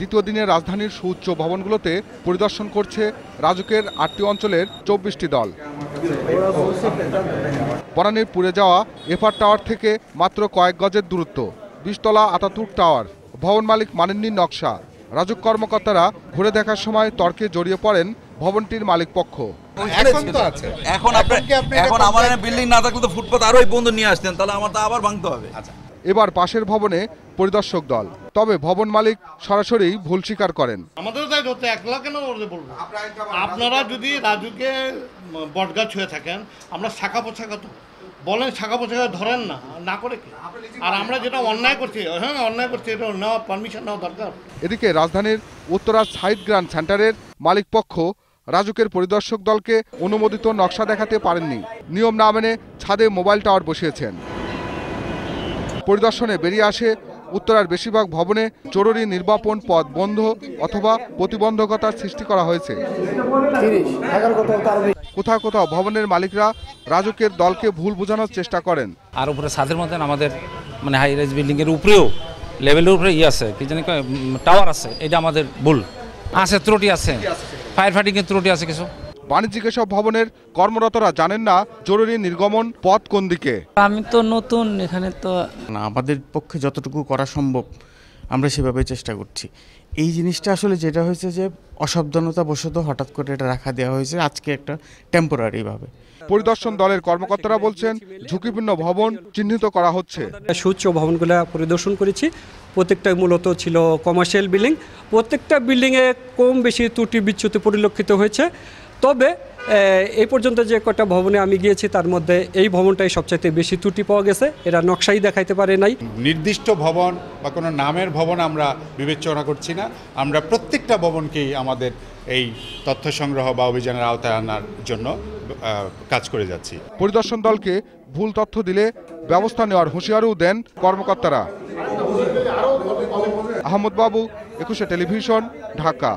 দ্বিতীয় দিনে রাজধানীর সুউচ্চ ভবনগুলোতে পরিদর্শন করছে রাজুকের আটটি অঞ্চলের চব্বিশটি দল। বনানীর পুড়ে যাওয়া এফআর টাওয়ার থেকে মাত্র কয়েক গজের দূরত্ব। বিশতলা আতাতুর্ক টাওয়ার ভবন মালিক মানেননি নকশা। রাজুক কর্মকর্তারা ঘুরে দেখার সময় তর্কে জড়িয়ে পড়েন ভবনটির মালিক পক্ষ। এখন তো আছে। এখন আপনার এখন আমার বিল্ডিং না থাকলে তো ফুটপাত আরোই বন্ধ নিয়ে আসতেন তাহলে আমার তো আবার ভাঙতে হবে। এবার পাশের ভবনে পরিদর্শক দল। তবে ভবন মালিক সরাসরি ভুল স্বীকার করেন। আমাদের দায়িত্ব হচ্ছে একলা কেন বলব আপনারা যদি রাজুকে বটগাছ ছুঁয়ে থাকেন আমরা শাখা পোশাকা তো বলেন শাখা পোশাকা ধরেন না না করে কি? আর আমরা যেটা অন্যায় করছি হ্যাঁ অন্যায় করছি এটা নেওয়া পারমিশন নেওয়া দরকার। এদিকে রাজধানীর উত্তরা সাইড গ্রান্ড সেন্টারের মালিক পক্ষ রাজুকের পরিদর্শক দলকে অনুমোদিত নকশা দেখাতে পারেননি। নিয়ম না মেনে ছাদে মোবাইল টাওয়ার বসিয়েছেন। পরিদর্শনে বেরিয়ে আসে উত্তরার বেশিরভাগ ভবনে জরুরি নির্বাপন পথ বন্ধ অথবা প্রতিবন্ধকতার সৃষ্টি করা হয়েছে। কোথাও কোথাও ভবনের মালিকরা রাজকের দলকে ভুল বোঝানোর চেষ্টা করেন। আর উপরে ছাদের মধ্যে আমাদের মানে হাই রাইজ বিল্ডিংয়ের উপরেও লেভেলের উপরে ইয়ে আছে কি জানি টাওয়ার আছে এটা আমাদের ভুল। আছে ত্রুটি আছে। ফায়ার ফাইটিংয়ের ত্রুটি আছে কিছু? বাণিজ্যিক এসব ভবনের কর্মরতরা জানেন না জরুরি নির্গমন পথ কোন দিকে। আমি তো নতুন এখানে তো না আমাদের পক্ষে যতটুকু করা সম্ভব আমরা সেভাবে চেষ্টা করছি। এই জিনিসটা আসলে যেটা হয়েছে যে অসাবধানতা বশত হঠাৎ করে এটা রাখা দেওয়া হয়েছে আজকে একটা টেম্পোরারিভাবে পরিদর্শন দলের কর্মকর্তারা বলছেন ঝুঁকিপূর্ণ ভবন চিহ্নিত করা হচ্ছে। সুউচ্চ ভবনগুলো পরিদর্শন করেছি। প্রত্যেকটা মূলত ছিল কমার্শিয়াল বিল্ডিং প্রত্যেকটা বিল্ডিংয়ে কম বেশি ত্রুটি বিচ্যুতি পরিলক্ষিত হয়েছে। তবে এই পর্যন্ত যে কটা ভবনে আমি গিয়েছি তার মধ্যে এই ভবনটাই সবচাইতে বেশি ত্রুটি পাওয়া গেছে। এরা নকশাই দেখাইতে পারে নাই। নির্দিষ্ট ভবন বা কোনো নামের ভবন আমরা বিবেচনা করছি না। আমরা প্রত্যেকটা ভবনকেই আমাদের এই তথ্য সংগ্রহ বা অভিযানের আওতায় আনার জন্য কাজ করে যাচ্ছি। পরিদর্শন দলকে ভুল তথ্য দিলে ব্যবস্থা নেওয়ার হুঁশিয়ারও দেন কর্মকর্তারা। আহমদ বাবু একুশে টেলিভিশন ঢাকা।